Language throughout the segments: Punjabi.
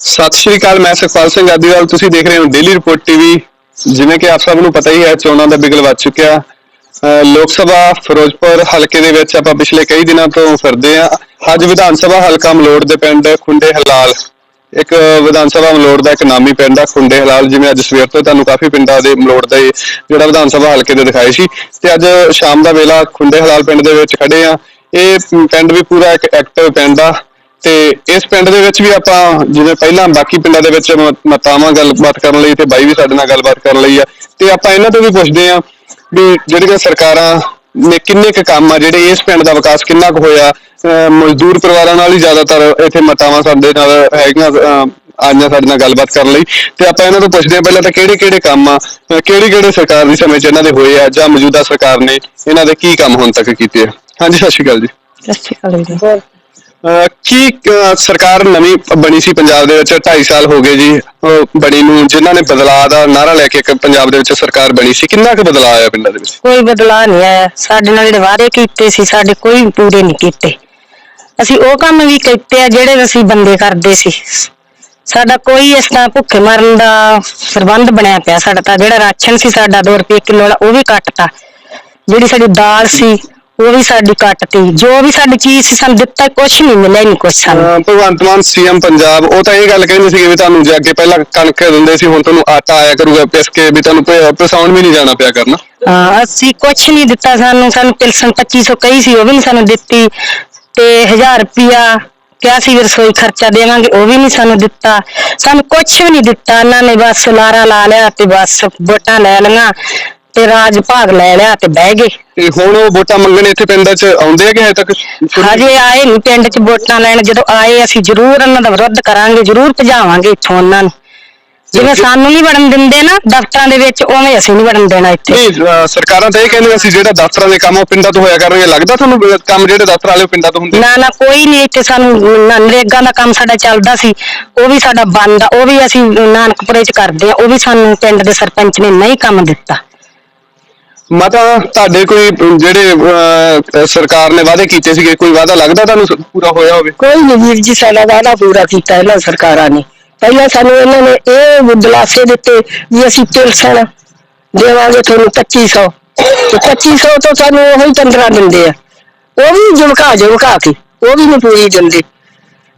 ਸਤਿ ਸ਼੍ਰੀ ਅਕਾਲ, ਮੈਂ ਸੁਖਪਾਲ ਸਿੰਘ ਆਦੀਵਾਲ। ਤੁਸੀਂ ਦੇਖ ਰਹੇ ਹੋ ਡੇਲੀ ਰਿਪੋਰਟ ਟੀਵੀ ਜਿਵੇਂ ਕਿ ਆਪ ਸਭ ਨੂੰ ਪਤਾ ਹੀ ਹੈ, ਚੋਣਾਂ ਦਾ ਬਿਗਲ ਵੱਜ ਚੁੱਕਿਆ। ਲੋਕ ਸਭਾ ਫਿਰੋਜ਼ਪੁਰ ਹਲਕੇ ਦੇ ਵਿੱਚ ਆਪਾਂ ਪਿਛਲੇ ਕਈ ਦਿਨਾਂ ਤੋਂ ਫਿਰਦੇ ਆ ਅੱਜ ਵਿਧਾਨ ਸਭਾ ਹਲਕਾ ਮਲੋੜ ਦੇ ਪਿੰਡ ਖੁੰਡੇ ਹਲਾਲ। ਇੱਕ ਵਿਧਾਨ ਸਭਾ ਮਲੋੜ ਦਾ ਇੱਕ ਨਾਮੀ ਪਿੰਡ ਆ, ਖੁੰਡੇ ਹਲਾਲ, ਜਿਵੇਂ ਅੱਜ ਸਵੇਰ ਤੋਂ ਤੁਹਾਨੂੰ ਕਾਫੀ ਪਿੰਡਾਂ ਦੇ ਮਲੋੜ ਦੇ ਜਿਹੜਾ ਵਿਧਾਨ ਸਭਾ ਹਲਕੇ ਦੇ ਦਿਖਾਏ ਸੀ। ਤੇ ਅੱਜ ਸ਼ਾਮ ਦਾ ਵੇਲਾ ਖੁੰਡੇ ਹਲਾਲ ਪਿੰਡ ਦੇ ਵਿੱਚ ਖੜੇ ਆ ਇਹ ਪਿੰਡ ਵੀ ਪੂਰਾ ਇੱਕ ਐਕਟਿਵ ਪਿੰਡ ਆ। ਤੇ ਇਸ ਪਿੰਡ ਦੇ ਵਿੱਚ ਵੀ ਆਪਾਂ ਜਿਵੇਂ ਪਹਿਲਾਂ ਬਾਕੀ ਪਿੰਡਾਂ ਦੇ ਵਿੱਚ ਮ- ਮਤਾਵਾਂ ਗੱਲਬਾਤ ਕਰਨ ਲਈ ਤੇ ਬਾਈ ਵੀ ਸਾਡੇ ਨਾਲ ਗੱਲਬਾਤ ਕਰਨ ਲਈ ਆ, ਤੇ ਆਪਾਂ ਇਹਨਾਂ ਤੋਂ ਵੀ ਪੁੱਛਦੇ ਆ ਵੀ ਜਿਹੜੀਆਂ ਸਰਕਾਰਾਂ ਨੇ ਕਿੰਨੇ ਕੁ ਕੰਮ ਆ, ਜਿਹੜੇ ਇਸ ਪਿੰਡ ਦਾ ਵਿਕਾਸ ਕਿੰਨਾ ਕੁ ਹੋਇਆ ਮਜ਼ਦੂਰ ਪਰਿਵਾਰਾਂ ਨਾਲ ਹੀ ਜ਼ਿਆਦਾਤਰ ਇੱਥੇ ਮਤਾਵਾਂ ਸਾਡੇ ਨਾਲ ਹੈਗੀਆਂ, ਅਹ ਆਈਆਂ ਸਾਡੇ ਨਾਲ ਗੱਲਬਾਤ ਕਰਨ ਲਈ, ਤੇ ਆਪਾਂ ਇਹਨਾਂ ਤੋਂ ਪੁੱਛਦੇ ਆ ਪਹਿਲਾਂ ਤਾਂ ਕਿਹੜੇ ਕਿਹੜੇ ਕੰਮ ਆ ਕਿਹੜੇ ਕਿਹੜੇ ਸਰਕਾਰ ਦੀ ਸਮੇਂ 'ਚ ਇਹਨਾਂ ਦੇ ਹੋਏ ਆ, ਜਾਂ ਮੌਜੂਦਾ ਸਰਕਾਰ ਨੇ ਇਹਨਾਂ ਦੇ ਕੀ ਕੰਮ ਹੁਣ ਤੱਕ ਕੀਤੇ ਆ? ਹਾਂਜੀ, ਸਤਿ ਸ਼੍ਰੀ ਅਕਾਲ ਜੀ। ਸਤਿ ਸ਼੍ਰੀ ਅਕਾਲ ਵੀਰੇ ਕੀ ਸਰਕਾਰ ਨਵੀਂ ਬਣੀ ਸੀ ਪੰਜਾਬ ਦੇ ਵਿੱਚ 2.5 ਸਾਲ ਹੋ ਗਏ ਜੀ ਬਣੀ ਨੂੰ, ਜਿਨ੍ਹਾਂ ਨੇ ਬਦਲਾਅ ਦਾ ਨਾਰਾ ਲੈ ਕੇ ਪੰਜਾਬ ਦੇ ਵਿੱਚ ਸਰਕਾਰ ਬਣੀ ਸੀ, ਕਿੰਨਾ ਕੁ ਬਦਲਾਅ ਆਇਆ ਪਿੰਡਾਂ ਦੇ ਵਿੱਚ? ਕੋਈ ਬਦਲਾਅ ਨਹੀਂ ਆਇਆ। ਸਾਡੇ ਨਾਲ ਜਿਹੜੇ ਵਾਅਦੇ ਕੀਤੇ ਸੀ, ਸਾਡੇ ਕੋਈ ਪੂਰੇ ਨਹੀਂ ਕੀਤੇ। ਅਸੀਂ ਉਹ ਕੰਮ ਵੀ ਕੀਤੇ ਆ, ਜਿਹੜੇ ਅਸੀਂ ਬੰਦੇ ਕਰਦੇ ਸੀ। ਸਾਡਾ ਕੋਈ ਇਸ ਤਰ੍ਹਾਂ ਭੁੱਖੇ ਮਰਨ ਦਾ ਸਰਬੰਧ ਬਣਿਆ ਪਿਆ। ਸਾਡਾ ਤਾਂ ਜਿਹੜਾ ਰਾਸ਼ਨ ਸੀ, ਸਾਡਾ 2 ਰੁਪਏ ਕਿਲੋ ਵਾਲਾ, ਉਹ ਵੀ ਕੱਟਤਾ। ਜਿਹੜੀ ਸਾਡੀ ਦਾਲ ਸੀ ਉਹ ਵੀ ਸਾਡੀ ਕੱਟਤੀ ਜੋ ਵੀ ਸਾਡੀ ਚੀਜ਼ ਸੀ ਸਾਨੂੰ ਦਿੱਤਾ ਕੁਛ ਨਹੀਂ ਮਿਲਿਆ ਨਹੀਂ ਕੁਛ ਸਾਨੂੰ। ਅਹ ਭਗਵੰਤ ਮਾਨ ਸੀਐਮ ਪੰਜਾਬ ਉਹ ਤਾਂ ਇਹ ਗੱਲ ਕਹਿੰਦੇ ਸੀਗੇ ਵੀ ਤੁਹਾਨੂੰ ਜੇ ਅੱਗੇ ਪਹਿਲਾਂ ਕਣਕ ਦਿੰਦੇ ਸੀ ਹੁਣ ਤੁਹਾਨੂੰ ਆਟਾ ਆਇਆ ਕਰੂਗਾ ਪਿਸ ਕੇ ਵੀ ਤੁਹਾਨੂੰ ਪ- ਪਿਸਾਉਣ ਵੀ ਨਹੀਂ ਜਾਣਾ ਪਿਆ ਕਰਨਾ। ਹਾਂ ਅਸੀਂ ਕੁਛ ਨਹੀਂ ਦਿੱਤਾ ਸਾਨੂੰ। ਸਾਨੂੰ ਪਿਲਸਨ 2500 ਕਹੀ ਸੀ ਉਹ ਵੀ ਨਹੀਂ ਸਾਨੂੰ ਦਿੱਤੀ। ਤੇ 1000 ਰੁਪਿਆ ਕਿਹਾ ਸੀ ਵੀ ਰਸੋਈ ਖਰਚਾ ਦੇਵਾਂਗੇ ਉਹ ਵੀ ਨਹੀਂ ਸਾਨੂੰ ਦਿੱਤਾ। ਸਾਨੂੰ ਕੁਛ ਵੀ ਨਹੀਂ ਦਿੱਤਾ। ਇਹਨਾਂ ਨੇ ਬਸ ਲਾਰਾ ਲਾ ਲਿਆ ਤੇ ਬਸ ਵੋਟਾਂ ਲੈ ਲਈਆਂ। ਤੇ ਰਾਜ ਭਾਗ ਲੈ ਲਿਆ ਤੇ ਬਹਿ ਗਏ। ਤੇ ਹੁਣ ਉਹ ਵੋਟਾਂ ਮੰਗਣ ਇੱਥੇ ਪਿੰਡਾਂ 'ਚ ਆਉਂਦੇ ਆ ਕਿ ਹਜੇ ਤੱਕ? ਹਜੇ ਆਏ ਨਹੀਂ ਪਿੰਡ 'ਚ ਵੋਟਾਂ ਲੈਣ। ਜਦੋਂ ਆਏ ਅਸੀਂ ਜ਼ਰੂਰ ਉਹਨਾਂ ਦਾ ਵਿਰੋਧ ਕਰਾਂਗੇ ਜ਼ਰੂਰ ਭਜਾਵਾਂਗੇ ਇੱਥੋਂ ਉਹਨਾਂ ਨੂੰ। ਜਿਵੇਂ ਸਾਨੂੰ ਨਹੀਂ ਵੜਨ ਦਿੰਦੇ ਨਾ ਦਫ਼ਤਰਾਂ ਦੇ ਵਿੱਚ ਉਵੇਂ ਅਸੀਂ ਨਹੀਂ ਵੜਨ ਦੇਣਾ ਇੱਥੇ। ਨਹੀਂ ਅਹ ਸਰਕਾਰਾਂ ਤਾਂ ਇਹ ਕਹਿੰਦੀਆਂ ਸੀ ਜਿਹੜਾ ਦਫ਼ਤਰਾਂ ਦੇ ਕੰਮ ਆ ਉਹ ਪਿੰਡਾਂ ਤੋਂ ਹੋਇਆ ਕਰਨਗੇ। ਲੱਗਦਾ ਤੁਹਾਨੂੰ ਵੀ ਕੰਮ ਜਿਹੜੇ ਦਫ਼ਤਰ ਵਾਲੇ ਉਹ ਪਿੰਡਾਂ ਤੋਂ ਹੁੰਦੇ? ਨਾ ਨਾ ਕੋਈ ਨਹੀਂ ਇੱਥੇ ਸਾਨੂੰ ਨ- ਨਰੇਗਾ ਦਾ ਕੰਮ ਸਾਡਾ ਚੱਲਦਾ ਸੀ। ਉਹ ਵੀ ਸਾਡਾ ਬੰਦ ਆ ਉਹ ਵੀ ਅਸੀਂ ਨਾਨਕਪੁਰੇ ਚ ਕਰਦੇ ਆ ਉਹ ਵੀ ਸਾਨੂੰ ਪਿੰਡ ਦੇ ਸਰਪੰਚ ਨੇ ਨਹੀਂ ਕੰਮ ਦਿੱਤਾ। ਮਾਤਾ ਤੁਹਾਡੇ ਕੋਈ ਜਿਹੜੇ ਅਹ, ਸਰਕਾਰ ਨੇ ਵਾਅਦੇ ਕੀਤੇ ਸੀਗੇ ਕੋਈ ਵਾਅਦਾ ਲੱਗਦਾ ਤੁਹਾਨੂੰ ਸ- ਪੂਰਾ ਹੋਇਆ ਹੋਵੇ? ਕੋਈ ਨਹੀਂ ਵੀਰ ਜੀ ਸਾਡਾ ਵਾਅਦਾ ਪੂਰਾ ਕੀਤਾ ਇਹਨਾਂ ਸਰਕਾਰਾਂ ਨੇ। ਪਹਿਲਾਂ ਸਾਨੂੰ ਇਹਨਾਂ ਨੇ ਇਹ ਦਿਲਾਸੇ ਦਿੱਤੇ ਵੀ ਅਸੀਂ ਪਿਲਸਣ ਦੇਵਾਂਗੇ ਤੁਹਾਨੂੰ 2500 ਤੇ 2500 ਤੋਂ ਸਾਨੂੰ ਉਹੀ 15 ਦਿੰਦੇ ਆ। ਉਹ ਵੀ ਜਮਕਾ ਜਮਕਾ ਕੇ ਉਹ ਵੀ ਨਹੀਂ ਪੂਰੀ ਦਿੰਦੇ।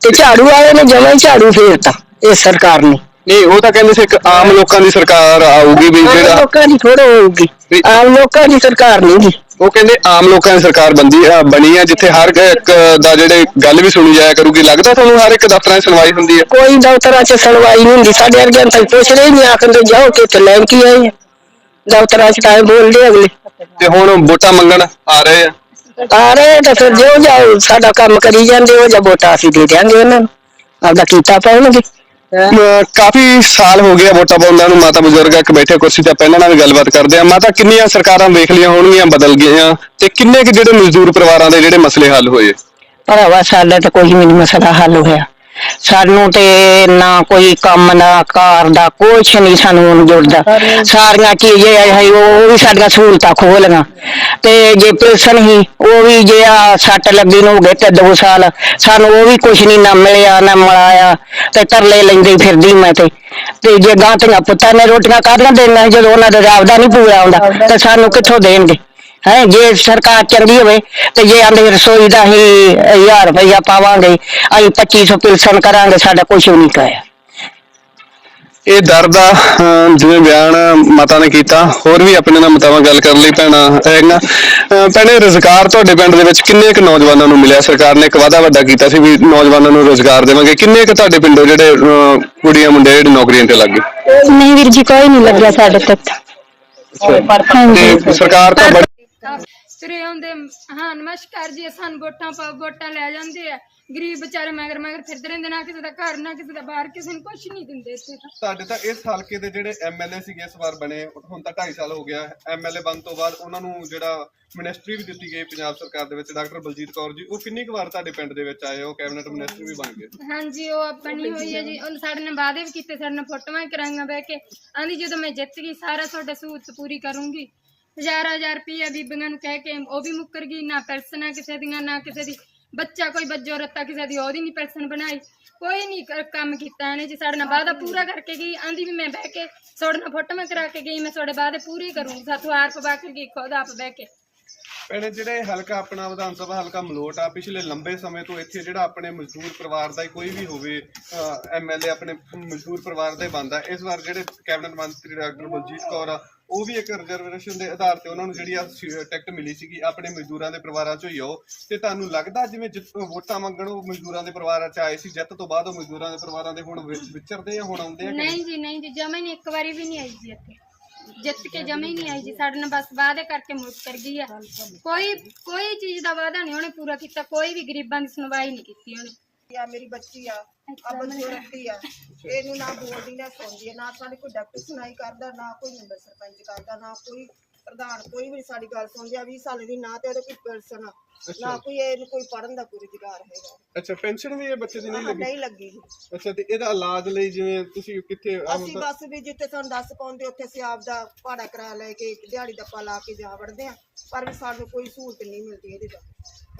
ਤੇ ਝਾੜੂ ਵਾਲੇ ਨੇ ਜਮਾਂ ਹੀ ਝਾੜੂ ਫੇਰਤਾ ਇਹ ਸਰਕਾਰ ਨੇ। ਨਹੀਂ ਉਹ ਤਾਂ ਕਹਿੰਦੇ ਸੀ ਇੱਕ ਆਮ ਲੋਕਾਂ ਦੀ ਸਰਕਾਰ ਆਊਗੀ ਵੀ ਆਮ ਜਿਹੜਾ ਲੋਕਾਂ ਦੀ ਥੋੜਾ ਹੋਊਗੀ। ਵੀ- ਆਮ ਲੋਕਾਂ ਦੀ ਸਰਕਾਰ ਨਹੀਂ ਗੀ ਉਹ ਕਹਿੰਦੇ ਆਮ ਲੋਕਾਂ ਦੀ ਸਰਕਾਰ ਬੰਦੀ ਅਹ, ਬਣੀ ਆ ਜਿੱਥੇ ਹਰ ਇੱਕ ਦਾ ਜਿਹੜੇ ਗੱਲ ਵੀ ਸੁਣੀ ਜਾਇਆ ਕਰੂਗੀ ਲੱਗਦਾ ਤੁਹਾਨੂੰ ਹਰ ਇੱਕ ਦਫ਼ਤਰਾਂ 'ਚ ਸੁਣਵਾਈ ਹੁੰਦੀ ਹੈ ਕੋਈ ਦਫ਼ਤਰਾਂ 'ਚ ਸੁਣਵਾਈ ਨਹੀਂ ਹੁੰਦੀ ਸਾਡੇ ਵਰਗਿਆਂ ਨੂੰ ਤਾਂ ਪੁੱਛਦੇ ਹੀ ਨਹੀਂ ਆਖਦੇ ਜਾਓ ਕਿ ਇੱਥੇ ਲੈਣ ਕੀ ਆਏ ਦਫ਼ਤਰਾਂ 'ਚ ਤਾਂ ਬੋਲਦੇ ਅਗਲੇ। ਤੇ ਹੁਣ ਵੋਟਾਂ ਮੰਗਣ ਆ ਰਹੇ ਆ? ਆ ਰਹੇ ਤਾਂ ਫਿਰ ਜਿਉਂ ਜਾਓ ਸਾਡਾ ਕੰਮ ਕਰੀ ਜਾਂਦੇ ਉਹ ਜਾਂ ਵੋਟਾਂ ਅਸੀਂ ਦੇ ਦਿਆਂਗੇ ਉਹਨਾਂ ਨੂੰ। ਆਪਦਾ ਕੀਤਾ ਪਾਉਣਗੇ। ਅਹ, ਕਾਫੀ ਸਾਲ ਹੋ ਗਏ ਆ ਵੋਟਾਂ ਪਾਉਂਦਿਆਂ ਨੂੰ ਮਾਤਾ ਬਜ਼ੁਰਗ ਇੱਕ ਬੈਠੇ ਕੁਰਸੀ ਤੇ ਆਪਾਂ ਇਹਨਾਂ ਨਾਲ ਵੀ ਗੱਲਬਾਤ ਕਰਦੇ ਆ। ਮਾਤਾ ਕਿੰਨੀਆਂ ਸਰਕਾਰਾਂ ਵੇਖ ਲਈਆਂ ਹੋਣਗੀਆਂ ਬਦਲ ਗਈਆਂ? ਤੇ ਕਿੰਨੇ ਕੁ ਜਿਹੜੇ ਮਜ਼ਦੂਰ ਪਰਿਵਾਰਾਂ ਦੇ ਜਿਹੜੇ ਮਸਲੇ ਹੱਲ ਹੋਏ? ਭਰਾਵਾ ਸਾਡਾ ਤਾਂ ਕੋਈ ਵੀ ਨਹੀਂ ਮਸਲਾ ਹੱਲ ਹੋਇਆ। ਸਾਨੂੰ ਤੇ ਨਾ ਕੋਈ ਕੰਮ ਨਾ ਕਾਰ ਦਾ, ਕੁਛ ਨਹੀਂ ਸਾਨੂੰ ਹੁਣ ਜੁੜਦਾ। ਸਾਰੀਆਂ ਚੀਜ਼ਾਂ ਹੈ ਉਹ ਵੀ ਸਾਡੀਆਂ ਸਹੂਲਤਾਂ ਖੋਲੀਆਂ ਤੇ ਜੇ ਪੈਨਸ਼ਨ ਹੀ ਉਹ ਵੀ ਜੇ ਆ ਸੱਟ ਲੱਗੀ ਨੂੰ ਹੋ ਗਏ ਤੇ 2 ਸਾਲ, ਸਾਨੂੰ ਉਹ ਵੀ ਕੁਛ ਨਹੀਂ ਨਾ ਮਿਲਿਆ, ਨਾ ਮਲਾਇਆ, ਤੇ ਤਰਲੇ ਲੈਂਦੀ ਫਿਰਦੀ ਮੈਂ ਤੇ। ਤੇ ਜੇ ਗਾਂ ਤੇ ਪੁੱਤਾਂ ਨੇ ਰੋਟੀਆਂ ਕਾਹਦੀਆਂ ਦੇਣੀਆਂ ਸੀ, ਜਦੋਂ ਉਹਨਾਂ ਦਾ ਰਾਬਦਾ ਨਹੀਂ ਪੂਰਾ ਆਉਂਦਾ, ਤੇ ਸਾਨੂੰ ਕਿੱਥੋਂ ਦੇਣਗੇ? ਹੈ ਜੇ ਸਰਕਾਰ ਚੰਗੀ ਹੋਵੇ ਤੇ ਜੇ ਆਂਦੇ ਰਸੋਈ ਦਾ ਹੀ 1000 ਰੁਪਇਆ ਪਾਵਾਂਗੇ ਅਸੀਂ 2500 ਪਿਲਸਨ ਕਰਾਂਗੇ ਸਾਡਾ ਕੁਝ ਵੀ ਨਹੀਂ ਕਾਇਆ ਇਹ ਦਰ ਦਾ ਅਹ, ਜਿਵੇਂ ਬਿਆਨ ਮਾਤਾ ਨੇ ਕੀਤਾ ਹੋਰ ਵੀ ਆਪਣੇ ਨਾਲ ਮਤਾਵਾਂ ਗੱਲ ਕਰਨ ਲਈ ਭੈਣਾਂ ਹੈਗਾ ਭੈਣੇ ਰੋਜ਼ਗਾਰ ਤੁਹਾਡੇ ਪਿੰਡ ਦੇ ਵਿੱਚ ਕਿੰਨੇ ਕੁ ਨੌਜਵਾਨਾਂ ਨੂੰ ਮਿਲਿਆ? ਸਰਕਾਰ ਨੇ ਇੱਕ ਵਾਅਦਾ ਵੱਡਾ ਕੀਤਾ ਸੀ ਵੀ ਨੌਜਵਾਨਾਂ ਨੂੰ ਰੋਜ਼ਗਾਰ ਦੇਵਾਂਗੇ। ਕਿੰਨੇ ਕੁ ਤੁਹਾਡੇ ਪਿੰਡੋਂ ਜਿਹੜੇ ਅਹ, ਕੁੜੀਆਂ ਮੁੰਡੇ ਜਿਹੜੇ ਨੌਕਰੀਆਂ ਤੇ ਲੱਗ ਗਏ? ਨਹੀਂ ਵੀਰ ਜੀ ਕੋਈ ਨਹੀਂ ਲੱਗਿਆ ਸਾਡੇ ਤੱਕ ਤੇ ਸਰਕਾਰ ਤਾਂ ਬੜੀ ਤੁਰੇ ਆਉਂਦੇ ਹਾਂ ਨਮਸਕਾਰ ਜੀ ਸਾਨੂੰ ਵੋਟਾਂ ਪਾ ਵੋਟਾਂ ਲੈ ਜਾਂਦੇ ਆ। ਗਰੀਬ ਵਿਚਾਰੇ ਮਗਰ ਮਗਰ ਫਿਰਦੇ ਰਹਿੰਦੇ ਨਾ ਕਿਸੇ ਦਾ ਘਰ ਨਾ ਕਿਸੇ ਦਾ ਬਾਹਰ ਕਿਸੇ ਨੂੰ ਕੁਝ ਨਹੀਂ ਦਿੰਦੇ ਇੱਥੇ ਤਾਂ। ਤੁਹਾਡੇ ਤਾਂ ਇਸ ਹਲਕੇ ਦੇ ਜਿਹੜੇ ਐਮਐਲਏ ਸੀਗੇ ਇਸ ਵਾਰ ਬਣੇ ਹੁਣ ਤਾਂ 2.5 ਸਾਲ ਹੋ ਗਿਆ। ਐਮਐਲਏ ਬਣ ਤੋਂ ਬਾਅਦ ਉਹਨਾਂ ਨੂੰ ਜਿਹੜਾ ਮਿਨਿਸਟਰੀ ਵੀ ਦਿੱਤੀ ਗਈ ਪੰਜਾਬ ਸਰਕਾਰ ਦੇ ਵਿੱਚ ਡਾਕਟਰ ਬਲਜੀਤ ਕੌਰ ਜੀ ਉਹ ਕਿੰਨੀ ਕੁ ਵਾਰ ਤੁਹਾਡੇ ਪਿੰਡ ਦੇ ਵਿੱਚ ਆਏ ਉਹ ਕੈਬਨਿਟ ਮਿਨਿਸਟਰ ਵੀ ਬਣ ਗਏ। ਹਾਂਜੀ ਉਹ ਬਣੀ ਹੋਈ ਹੈ ਜੀ। ਉਹ ਸਾਡੇ ਨਾਲ ਵਾਅਦੇ ਵੀ ਕੀਤੇ ਸਾਡੇ ਨਾਲ ਫੋਟੋਆਂ ਵੀ ਕਰਾਈਆਂ ਬਹਿ ਕੇ। ਆਂਦੀ ਜਦੋਂ ਮੈਂ ਜਿੱਤ ਗਈ ਸਾਰਾ ਤੁਹਾਡਾ ਸਹੂਲਤ ਪੂਰੀ ਕਰੂੰਗੀ। ਹਜ਼ਾਰ ਹਜ਼ਾਰ ਰੁਪਈਆ ਬੀਬੀਆਂ ਨੂੰ ਕਹਿ ਕੇ ਉਹ ਵੀ ਮੁੱਕਰ ਗਈ ਨਾ ਪੈਨਸ਼ਨਾਂ ਕਿਸੇ ਦੀਆਂ ਨਾ ਕਿਸੇ ਦੀ। ਬੱਚਾ ਕੋਈ ਬੱਜੋ ਰੱਤਾ ਕਿਸੇ ਦੀ ਉਹਦੀ ਨਹੀਂ ਪੈਨਸ਼ਨ ਬਣਾਈ। ਕੋਈ ਨਹੀਂ ਕੰਮ ਕੀਤਾ ਇਹਨੇ ਜੀ ਸਾਡੇ ਨਾਲ ਵਾਅਦਾ ਪੂਰਾ ਕਰਕੇ ਗਈ ਆਂਦੀ ਵੀ ਮੈਂ ਬਹਿ ਕੇ ਤੁਹਾਡੇ ਨਾਲ ਫੋਟੋਆਂ ਕਰਾ ਕੇ ਗਈ ਮੈਂ ਤੁਹਾਡੇ ਵਾਅਦੇ ਪੂਰੇ ਕਰੂੰਗੀ। ਸਾਥੋਂ ਆਰ ਪਵਾ ਕੇ ਗਈ ਖੁਦ ਆਪ ਬਹਿ ਕੇ। ਭੈਣੇ ਜਿਹੜੇ ਹਲਕਾ ਆਪਣਾ ਵਿਧਾਨ ਸਭਾ ਹਲਕਾ ਮਲੋਟ ਆ ਪਿਛਲੇ ਲੰਬੇ ਸਮੇਂ ਤੋਂ ਇੱਥੇ ਜਿਹੜਾ ਆਪਣੇ ਮਜ਼ਦੂਰ ਪਰਿਵਾਰ ਦਾ ਹੀ ਕੋਈ ਵੀ ਹੋਵੇ ਐਮਐਲਏ ਆਪਣੇ ਮਜ਼ਦੂਰ ਪਰਿਵਾਰ ਦਾ ਹੀ ਬਣਦਾ ਇਸ ਵਾਰ ਜਿਹੜੇ ਕੈਬਨਿਟ ਮੰਤਰੀ ਡਾਕਟਰ ਬਲਜੀਤ ਕੌਰ ਆ ਉਹ ਵੀ ਇੱਕ ਰਿਜ਼ਰਵੇਸ਼ਨ ਦੇ ਆਧਾਰ ਤੇ ਉਹਨਾਂ ਨੂੰ ਜਿਹੜੀ ਆ ਟਿਕਟ ਮਿਲੀ ਸੀਗੀ ਆਪਣੇ ਮਜ਼ਦੂਰਾਂ ਦੇ ਪਰਿਵਾਰਾਂ ਚੋਂ ਹੀ ਆਓ ਤੇ ਤੁਹਾਨੂੰ ਲੱਗਦਾ ਜਿਵੇਂ ਜਿੱਤ- ਵੋਟਾਂ ਮੰਗਣ ਉਹ ਮਜ਼ਦੂਰਾਂ ਦੇ ਪਰਿਵਾਰਾਂ ਚ ਆਏ ਸੀ ਜਿੱਤ ਤੋਂ ਬਾਅਦ ਉਹ ਮਜ਼ਦੂਰਾਂ ਦੇ ਪਰਿਵਾਰਾਂ ਦੇ ਹੁਣ ਵਿਚਰਦੇ ਆ ਹੁਣ ਆਉਂਦੇ ਆ ਨਹੀਂ? ਜੀ ਨਹੀਂ ਜੀ ਜਮਾ ਨਹੀਂ ਇੱਕ ਵਾਰੀ ਵੀ ਨਹੀਂ ਆਈ ਜੀ ਇੱਥੇ ਜਿੱਤ ਕੇ ਜਮਾ ਹੀ ਨਹੀਂ ਆਈ ਜੀ। ਸਾਡੇ ਨਾਲ ਬਸ ਵਾਅਦੇ ਕਰਕੇ ਮੁੱਕ ਕਰ ਗਈ ਆ। ਕੋਈ ਕੋਈ ਚੀਜ਼ ਦਾ ਵਾਅਦਾ ਨਹੀਂ ਉਹਨੇ ਪੂਰਾ ਕੀਤਾ। ਕੋਈ ਵੀ ਗਰੀਬਾਂ ਦੀ ਸੁਣਵਾਈ ਨਹੀਂ ਕੀਤੀ ਉਹਨੇ। ਆ, ਮੇਰੀ ਬੱਚੀ ਆ। ਆ ਬੱਚੀ ਰੱਖੀ ਆ। ਇਹਨੂੰ ਨਾ ਬੋਲਦੀ, ਨਾ ਸੁਣਦੀ, ਨਾ ਸਾਡੇ ਕੋਈ ਡਾਕਟਰ ਸੁਣਾਈ ਕਰਦਾ, ਨਾ ਕੋਈ ਮੈਂਬਰ ਸਰਪੰਚ ਕਰਦਾ, ਨਾ ਕੋਈ ਪ੍ਰਧਾਨ ਕੋਈ ਵੀ ਸਾਡੀ ਗੱਲ ਸੁਣਦੀ ਆ 20 ਸਾਲ ਦੀ ਨਾ ਤੇ ਉਹਦੇ ਕੋਈ ਪੈਨਸ਼ਨ ਆ, ਨਾ ਕੋਈ ਇਹਨੂੰ ਕੋਈ ਪੜਨ ਦਾ ਕੋਈ ਰੁਜ਼ਗਾਰ ਹੈਗਾ। ਅੱਛਾ ਪੈਨਸ਼ਨ ਵੀ ਇਹ ਬੱਚੇ ਦੀ ਨਹੀਂ ਆਹ, ਲੱਗੀ? ਨਹੀਂ ਲੱਗੀ ਜੀ। ਅੱਛਾ ਤੇ ਇਹਦਾ ਇਲਾਜ ਲਈ ਜਿਵੇਂ ਤੁਸੀਂ ਕਿੱਥੇ ਆ ਅਸੀਂ ਬਸ ਵੀ ਜਿੱਥੇ ਸਾਨੂੰ ਦੱਸ ਪਾਉਂਦੇ ਉੱਥੇ ਅਸੀਂ ਆਪ ਦਾ ਭਾੜਾ ਕਰਾ ਲੈ ਕੇ ਦਿਹਾੜੀ ਦੱਪਾ ਲਾ ਕੇ ਜਾ ਵੜਦੇ ਆ। ਪਰ ਸਾਨੂੰ ਕੋਈ ਸਹੂਲਤ ਨਹੀਂ ਮਿਲਦੀ ਇਹਦੇ ਦਾ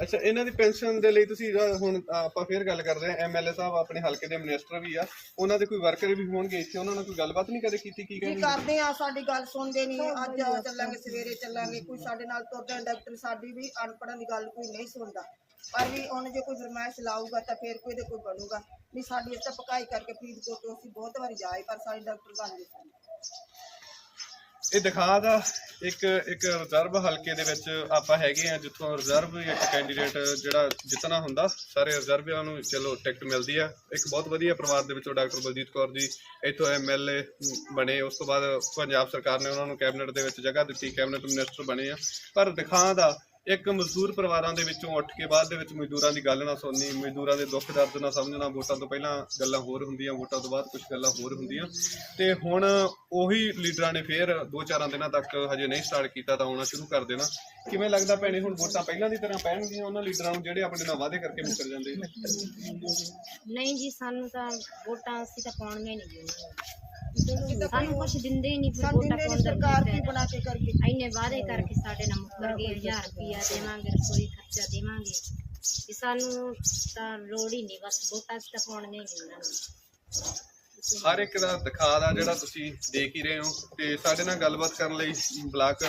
ਅੱਛਾ ਇਹਨਾਂ ਦੀ ਪੈਨਸ਼ਨ ਦੇ ਲਈ ਤੁਸੀਂ ਜਿਹੜਾ ਹੁਣ ਆਪਾਂ ਫੇਰ ਗੱਲ ਕਰਦੇ ਹਾਂ ਐਮਐਲਏ ਸਾਹਿਬ ਆਪਣੇ ਹਲਕੇ ਦੇ ਮਿਨਿਸਟਰ ਵੀ ਆ ਉਹਨਾਂ ਦੇ ਕੋਈ ਵਰਕਰ ਵੀ ਹੋਣਗੇ ਇੱਥੇ? ਉਹਨਾਂ ਨਾਲ ਕੋਈ ਗੱਲਬਾਤ ਨਹੀਂ ਕਦੇ ਕੀਤੀ ਕੀ ਕੀ ਕਹਿੰਦੇ ਕਰਦੇ ਆ ਸਾਡੀ ਗੱਲ ਸੁਣਦੇ ਨਹੀਂ ਅੱਜ ਆ ਚੱਲਾਂਗੇ ਸਵੇਰੇ ਚੱਲਾਂਗੇ ਕੋਈ ਸਾਡੇ ਨਾਲ ਤੁਰਦਾ ਡਾਕਟਰ ਸਾਡੀ ਵੀ ਅਨਪੜ੍ਹਾਂ ਦੀ ਗੱਲ ਕੋਈ ਨਹੀਂ ਸੁਣਦਾ। ਪਰ ਵੀ ਉਹਨੇ ਜੇ ਕੋਈ ਫਰਮਾਇਸ਼ ਲਾਊਗਾ ਤਾਂ ਫਿਰ ਕੋਈ ਦੇ ਕੋਈ ਬਣੂਗਾ। ਨਹੀਂ ਸਾਡੀ ਇਸ ਤਾਂ ਪਕਾਈ ਕਰਕੇ ਫਰੀਦਕੋਟ ਤੋਂ ਅਸੀਂ ਬਹੁਤ ਵਾਰੀ ਜਾਏ ਪਰ ਸਾਡੇ ਡਾਕਟਰ ਬਣਦੇ ਸਨ ਇਹ ਦਿਖਾ ਦਾ ਇੱਕ ਇੱਕ ਰਿਜ਼ਰਵ ਹਲਕੇ ਦੇ ਵਿੱਚ ਆਪਾਂ ਹੈਗੇ ਆ ਜਿੱਥੋਂ ਰਿਜ਼ਰਵ ਇੱਕ ਕੈਂਡੀਡੇਟ ਜਿਹੜਾ ਜਿੱਤਣਾ ਹੁੰਦਾ, ਸਾਰੇ ਰਿਜ਼ਰਵਿਆਂ ਨੂੰ ਚਲੋ ਟਿਕਟ ਮਿਲਦੀ ਆ। ਇੱਕ ਬਹੁਤ ਵਧੀਆ ਪਰਿਵਾਰ ਦੇ ਵਿੱਚੋਂ ਡਾਕਟਰ ਬਲਜੀਤ ਕੌਰ ਜੀ, ਇੱਥੋਂ ਐਮਐਲਏ ਬਣੇ, ਉਸ ਤੋਂ ਬਾਅਦ ਪੰਜਾਬ ਸਰਕਾਰ ਨੇ ਉਹਨਾਂ ਨੂੰ ਕੈਬਨਿਟ ਦੇ ਵਿੱਚ ਜਗ੍ਹਾ ਦਿੱਤੀ ਕੈਬਨਿਟ ਮਿਨਿਸਟਰ ਬਣੇ ਆ। ਪਰ ਦਿਖਾ ਦਾ ਇੱਕ ਮਜ਼ਦੂਰ ਪਰਿਵਾਰਾਂ ਦੇ ਵਿੱਚੋਂ ਉੱਠ ਕੇ ਬਾਅਦ ਦੇ ਵਿੱਚ ਮਜ਼ਦੂਰਾਂ ਦੀ ਗੱਲ ਨਾ ਸੁਣਨੀ, ਮਜ਼ਦੂਰਾਂ ਦੇ ਦੁੱਖ ਦਰਦ ਨਾ ਸਮਝਣਾ, ਵੋਟਾਂ ਤੋਂ ਪਹਿਲਾਂ ਗੱਲਾਂ ਹੋਰ ਹੁੰਦੀਆਂ, ਵੋਟਾਂ ਤੋਂ ਬਾਅਦ ਕੁਝ ਗੱਲਾਂ ਹੋਰ ਹੁੰਦੀਆਂ। ਤੇ ਹੁਣ ਉਹੀ ਲੀਡਰਾਂ ਨੇ ਫੇਰ ਦੋ ਚਾਰਾਂ ਦਿਨਾਂ ਤੱਕ ਹਜੇ ਨਹੀਂ ਸਟਾਰਟ ਕੀਤਾ ਤਾਂ ਆਉਣਾ ਸ਼ੁਰੂ ਕਰ ਦੇਣਾ। ਕਿਵੇਂ ਲੱਗਦਾ ਭੈਣੇ, ਹੁਣ ਵੋਟਾਂ ਪਹਿਲਾਂ ਦੀ ਤਰ੍ਹਾਂ ਪੈਣਗੀਆਂ ਉਹਨਾਂ ਲੀਡਰਾਂ ਨੂੰ ਜਿਹੜੇ ਆਪਣੇ ਨਾਲ ਵਾਅਦੇ ਕਰਕੇ ਮੁੱਕਰ ਜਾਂਦੇ? ਨਹੀਂ ਜੀ, ਸਾਨੂੰ ਤਾਂ ਵੋਟਾਂ ਅਸੀਂ ਤਾਂ ਪਾਉਣੀਆਂ ਨਹੀਂ ਜੀ ਸਾਨੂੰ ਕੁਛ ਦਿੰਦੇ ਹੀ ਨਹੀਂ ਫਿਰ ਸਾਨੂੰ ਵੋਟਾਂ ਦਿੰਦੇ ਪਾਉਣ ਨੀ ਦਾ ਸਰਕਾਰ ਕੀ ਕੀ ਫਾਇਦਾ ਬਣਾ ਕੇ ਕਰਕੇ ਇੰਨੇ ਵਾਅਦੇ ਕਰਕੇ ਸਾਡੇ ਨਾਲ ਮੁੱਕਰ ਗਏ 1000 ਰੁਪਿਆ ਦੇਵਾਂਗੇ ਰਸੋਈ ਖਰਚਾ ਦੇਵਾਂਗੇ। ਵੀ ਸਾਨੂੰ ਤਾਂ ਲੋੜ ਹੀ ਨਹੀਂ ਬਸ ਵੋਟਾਂ ਅਸੀਂ ਤਾਂ ਪਾਉਣੀਆਂ ਹੀ ਨਹੀਂ ਉਹਨਾਂ ਨੂੰ ਹਰ ਇੱਕ ਦਾ ਦਿਖਾ ਦਾ ਜਿਹੜਾ ਤੁਸੀਂ ਦੇਖ ਹੀ ਰਹੇ ਹੋ। ਤੇ ਸਾਡੇ ਨਾਲ ਗੱਲਬਾਤ ਕਰਨ ਲਈ ਬਲਾਕ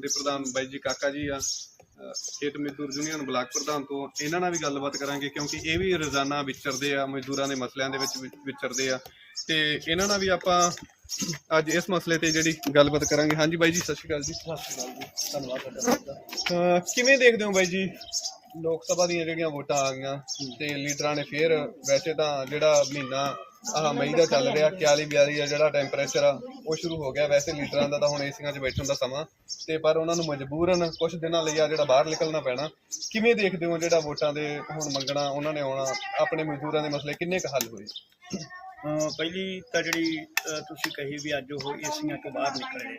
ਦੇ ਪ੍ਰਧਾਨ ਬਾਈ ਜੀ ਕਾਕਾ ਜੀ ਆ। ਖੇਤ ਮਜ਼ਦੂਰ ਯੂਨੀਅਨ ਬਲਾਕ ਪ੍ਰਧਾਨ ਤੋਂ ਇਹਨਾਂ ਨਾਲ ਵੀ ਗੱਲਬਾਤ ਕਰਾਂਗੇ ਕਿਉਂਕਿ ਇਹ ਵੀ ਰੋਜ਼ਾਨਾ ਵਿਚਰਦੇ ਆ ਮਜ਼ਦੂਰਾਂ ਦੇ ਮਸਲਿਆਂ ਦੇ ਵਿੱਚ ਵਿਚਰਦੇ ਆ। ਤੇ ਇਹਨਾਂ ਨਾਲ ਵੀ ਆਪਾਂ ਅੱਜ ਇਸ ਮਸਲੇ ਤੇ ਜਿਹੜੀ ਗੱਲਬਾਤ ਕਰਾਂਗੇ। ਹਾਂਜੀ ਬਾਈ ਜੀ ਸਤਿ ਸ਼੍ਰੀ ਅਕਾਲ ਜੀ। ਸਤਿ ਸ਼੍ਰੀ ਅਕਾਲ ਜੀ। ਧੰਨਵਾਦ ਤੁਹਾਡਾ ਕਿਵੇਂ ਦੇਖਦੇ ਹੋ ਬਾਈ ਜੀ? ਲੋਕ ਸਭਾ ਦੀਆਂ ਜਿਹੜੀਆਂ ਵੋਟਾਂ ਆ ਗਈਆਂ ਤੇ ਲੀਡਰਾਂ ਨੇ ਫੇਰ ਵੈਸੇ ਤਾਂ ਜਿਹੜਾ ਮਹੀਨਾ ਆਹ ਮਈ ਦਾ ਚੱਲ ਰਿਹਾ 41 42 ਆ ਜਿਹੜਾ ਟੈਂਪਰੇਚਰ ਆ, ਉਹ ਸ਼ੁਰੂ ਹੋ ਗਿਆ। ਵੈਸੇ ਲੀਡਰਾਂ ਦਾ ਤਾਂ ਹੁਣ ਏਸੀਆਂ 'ਚ ਬੈਠਣ ਦਾ ਸਮਾਂ ਤੇ ਪਰ ਉਹਨਾਂ ਨੂੰ ਮਜਬੂਰਨ ਕੁਝ ਦਿਨਾਂ ਲਈ ਆ ਜਿਹੜਾ ਬਾਹਰ ਨਿਕਲਣਾ ਪੈਣਾ। ਕਿਵੇਂ ਦੇਖਦੇ ਹੋ ਜਿਹੜਾ ਵੋਟਾਂ ਦੇ ਹੁਣ ਮੰਗਣਾ, ਉਹਨਾਂ ਨੇ ਆਉਣਾ, ਆਪਣੇ ਮਜ਼ਦੂਰਾਂ ਦੇ ਮਸਲੇ ਕਿੰਨੇ ਕੁ ਹੱਲ ਹੋਏ? ਪਹਿਲੀ ਤਾਂ ਜਿਹੜੀ ਤੁਸੀਂ ਕਹੀ ਵੀ ਅੱਜ ਉਹ ਏਸੀਆਂ ਤੋਂ ਬਾਹਰ ਨਿਕਲ ਰਹੇ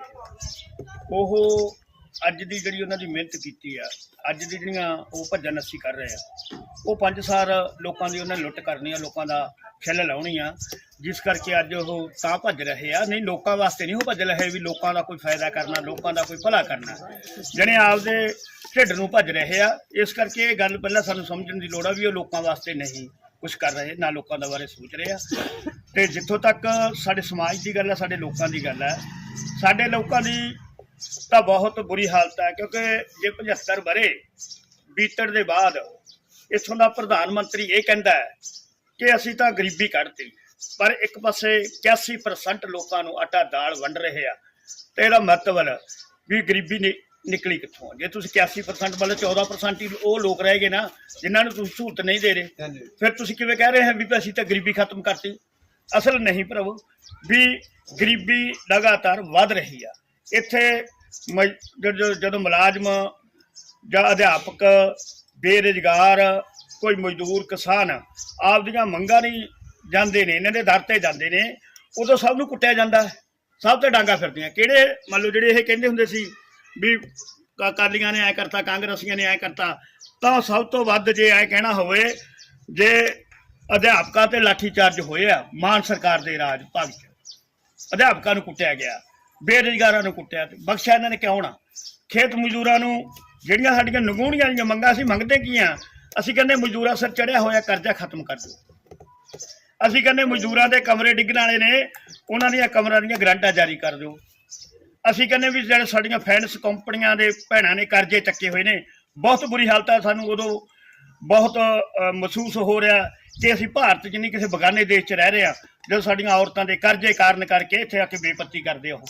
ਉਹ ਅੱਜ ਦੀ ਜਿਹੜੀ ਉਹਨਾਂ ਦੀ ਮਿਹਨਤ ਕੀਤੀ ਆ, ਅੱਜ ਦੀ ਜਿਹੜੀਆਂ ਉਹ ਭੱਜਣ ਨੱਸੀ ਕਰ ਰਹੇ ਆ, ਉਹ ਪੰਜ ਸਾਲ ਲੋਕਾਂ ਦੀ ਉਹਨਾਂ ਲੁੱਟ ਕਰਨੀ ਆ, ਲੋਕਾਂ ਦਾ ਛਿੱਲ ਲਾਉਣੀ ਆ, ਜਿਸ ਕਰਕੇ ਅੱਜ ਉਹ ਤਾਂ ਭੱਜ ਰਹੇ ਆ, ਨਹੀਂ ਲੋਕਾਂ ਵਾਸਤੇ ਨਹੀਂ ਉਹ ਭੱਜ ਰਹੇ ਵੀ ਲੋਕਾਂ ਦਾ ਕੋਈ ਫਾਇਦਾ ਕਰਨਾ, ਲੋਕਾਂ ਦਾ ਕੋਈ ਭਲਾ ਕਰਨਾ। ਜਣੇ ਆਪਦੇ ਢਿੱਡ ਨੂੰ ਭੱਜ ਰਹੇ ਆ, ਇਸ ਕਰਕੇ ਇਹ ਗੱਲ ਪਹਿਲਾਂ ਸਾਨੂੰ ਸਮਝਣ ਦੀ ਲੋੜ ਆ ਵੀ ਉਹ ਲੋਕਾਂ ਵਾਸਤੇ ਨਹੀਂ ਕੁਝ ਕਰ ਰਹੇ, ਨਾ ਲੋਕਾਂ ਦਾ ਬਾਰੇ ਸੋਚ ਰਹੇ ਆ। ਤੇ ਜਿੱਥੋਂ ਤੱਕ ਸਾਡੇ ਸਮਾਜ ਦੀ ਗੱਲ ਆ, ਸਾਡੇ ਲੋਕਾਂ ਦੀ ਗੱਲ ਹੈ ਸਾਡੇ ਲੋਕਾਂ ਦੀ ਤਾਂ ਬਹੁਤ ਬੁਰੀ ਹਾਲਤ ਹੈ ਕਿਉਂਕਿ ਜੇ 75 ਬਰੇ ਬੀਤਣ ਦੇ ਬਾਅਦ ਇੱਥੋਂ ਦਾ ਪ੍ਰਧਾਨ ਮੰਤਰੀ ਇਹ ਕਹਿੰਦਾ ਹੈ ਕਿ ਅਸੀਂ ਤਾਂ ਗਰੀਬੀ ਕੱਢਤੀ ਪਰ ਇੱਕ ਪਾਸੇ 81% ਲੋਕਾਂ ਨੂੰ ਆਟਾ ਦਾਲ ਵੰਡ ਰਹੇ ਆ ਤੇ ਇਹਦਾ ਹੈ ਵੀ ਗਰੀਬੀ ਨਿਕਲੀ ਕਿੱਥੋਂ ਜੇ ਤੁਸੀਂ 81% ਵਾਲੇ 14% ਹੀ ਉਹ ਲੋਕ ਰਹਿ ਗਏ ਨਾ ਜਿਨ੍ਹਾਂ ਨੂੰ ਤੁਸੀਂ ਸਹੂਲਤ ਨਹੀਂ ਦੇ ਰਹੇ ਫਿਰ ਤੁਸੀਂ ਕਿਵੇਂ ਕਹਿ ਰਹੇ ਹੋ ਵੀ ਅਸੀਂ ਤਾਂ ਗਰੀਬੀ ਖਤਮ ਕਰਤੀ? ਅਸਲ ਨਹੀਂ ਪ੍ਰਭੂ ਵੀ ਗਰੀਬੀ ਲਗਾਤਾਰ ਵੱਧ ਰਹੀ ਆ। ਇੱਥੇ ਮ- ਜਦੋਂ ਮੁਲਾਜ਼ਮ ਜਾਂ ਅਧਿਆਪਕ, ਬੇਰੁਜ਼ਗਾਰ, ਕੋਈ ਮਜ਼ਦੂਰ, ਕਿਸਾਨ ਆਪਦੀਆਂ ਮੰਗਾਂ ਨਹੀਂ ਜਾਂਦੇ ਨੇ, ਇਹਨਾਂ ਦੇ ਦਰ ਤੇ ਜਾਂਦੇ ਨੇ, ਉਦੋਂ ਸਭ ਨੂੰ ਕੁੱਟਿਆ ਜਾਂਦਾ ਸਭ ਤੇ ਡਾਂਗਾ ਫਿਰਦੀਆਂ। ਕਿਹੜੇ ਮੰਨ ਲਓ ਜਿਹੜੇ ਇਹ ਕਹਿੰਦੇ ਹੁੰਦੇ ਸੀ ਵੀ ਕ- ਅਕਾਲੀਆਂ ਨੇ, ਐ ਕਰਤਾ, ਕਾਂਗਰਸੀਆਂ ਨੇ ਐ ਕਰਤਾ, ਤਾਂ ਸਭ ਤੋਂ ਵੱਧ ਜੇ ਐ ਕਹਿਣਾ ਹੋਵੇ, ਜੇ ਅਧਿਆਪਕਾਂ ਤੇ ਲਾਠੀ ਚਾਰਜ ਹੋਏ ਆ ਮਾਨ ਸਰਕਾਰ ਦੇ ਰਾਜ ਭਾਗ ਚ ਅਧਿਆਪਕਾਂ ਨੂੰ ਕੁੱਟਿਆ ਗਿਆ। ਬੇਰੁਜ਼ਗਾਰਾਂ ਨੂੰ ਕੁੱਟਿਆ ਤੇ ਬਖਸ਼ਿਆ ਇਹਨਾਂ ਨੇ ਕਿਉਂ ਨਾ? ਖੇਤ ਮਜ਼ਦੂਰਾਂ ਨੂੰ ਜਿਹੜੀਆਂ ਸਾਡੀਆਂ ਨਗੂਣੀਆਂ ਵਾਲੀਆਂ ਮੰਗਾਂ ਸੀ ਮੰਗਦੇ ਕੀ ਆ? ਅਸੀਂ ਕਹਿੰਦੇ ਮਜ਼ਦੂਰਾਂ ਸਿਰ ਚੜਿਆ ਹੋਇਆ ਕਰਜ਼ਾ ਖਤਮ ਕਰ ਦਿਓ। ਅਸੀਂ ਕਹਿੰਦੇ ਮਜ਼ਦੂਰਾਂ ਦੇ ਕਮਰੇ ਡਿੱਗਣ ਵਾਲੇ ਨੇ, ਉਹਨਾਂ ਦੀਆਂ ਕਮਰਾਂ ਦੀਆਂ ਗਰੰਟਾਂ ਜਾਰੀ ਕਰ ਦਿਓ। ਅਸੀਂ ਕਹਿੰਦੇ ਵੀ ਜਿਹੜੇ ਸਾਡੀਆਂ ਫਾਈਨੈਂਸ ਕੰਪਨੀਆਂ ਦੇ ਭੈਣਾਂ ਨੇ ਕਰਜ਼ੇ ਚੱਕੇ ਹੋਏ ਨੇ, ਬਹੁਤ ਬੁਰੀ ਹਾਲਤ ਆ ਸਾਨੂੰ ਉਦੋਂ ਬਹੁਤ ਮਹਿਸੂਸ ਹੋ ਰਿਹਾ ਕਿ ਅਸੀਂ ਭਾਰਤ 'ਚ ਨਹੀਂ ਕਿਸੇ ਬਗਾਨੇ ਦੇਸ਼ 'ਚ ਰਹਿ ਰਹੇ ਆ ਜਦੋਂ ਸਾਡੀਆਂ ਔਰਤਾਂ ਦੇ ਕਰਜ਼ੇ ਕਾਰਨ ਕਰਕੇ ਇੱਥੇ ਆ ਕੇ ਬੇਪੱਤੀ ਕਰਦੇ ਉਹ